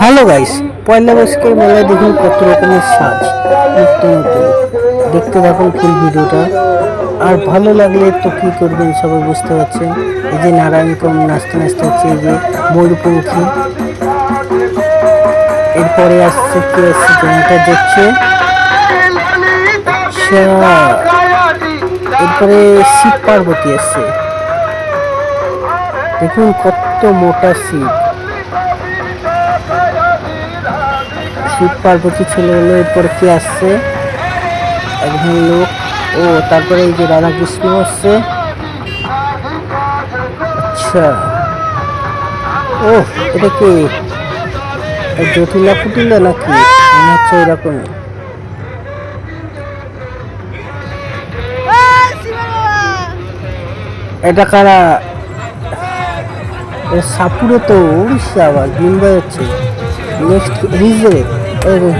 Hello guys পয়লা বৈশাখের মেলায় দেখুন কত রকমের সাজ নতুন। দেখতে থাকুন ফুল ভিডিওটা। আর ভালো লাগলে তো কি করবেন সবাই বুঝতে পারছেন। এই যে নারায়ণকম নাচতে নাচতে হচ্ছে, এই যে ময়ূরপঙ্খী এরপরে আসছে কি আসছে জমিটা যাচ্ছে আচ্ছা। এরপরে শিব পার্বতী আসছে। দেখুন কত মোটা শিব। শিব পার্বতী ছেলে হলো এরপরে কি আসছে? একজন লোক। ও, তারপরে এই যে রাধা কৃষ্ণ আসছে। আচ্ছা। ও, এটা কি? জটিলা ফুটিলা নাকি? মনে হচ্ছে এরকম এটা কারা? সাপুরে তো উড়িষ্যা আবার, মুম্বাই হচ্ছে। নেক্সট এই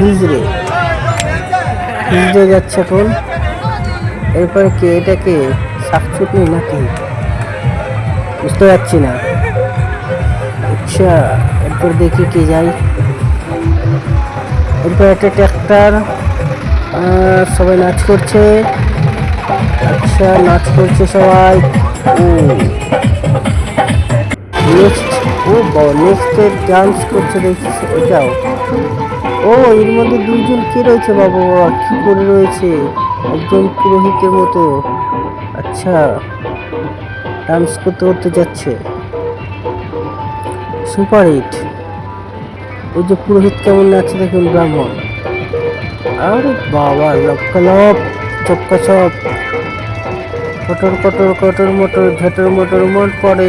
হিজড়ে হিজড়ে যাচ্ছে এখন এরপরে কে এটা কে শাকচুটনি নাকি বুঝতে পারছি না আচ্ছা এরপর দেখি কে যাই এরপর একটা ট্র্যাক্টর সবাই নাচ করছে আচ্ছা নাচ করছে সবাই নেক্সট ও নেক্সট ডান্স করছে দেখছি এটাও ও, এর মধ্যে দুইজন কে রয়েছে বাবা? বাবা কি করে রয়েছে? একজন পুরোহিতের মতো। আচ্ছা ডান্স করতে করতে যাচ্ছে। সুপার হিট ওই যে পুরোহিত কেমন নাচছে দেখুন, ব্রাহ্মণ। আরে বাবা, লক্কালপ চপকা চপ কটর কটর কটর মোটর, ঝটর মোটর মোট পরে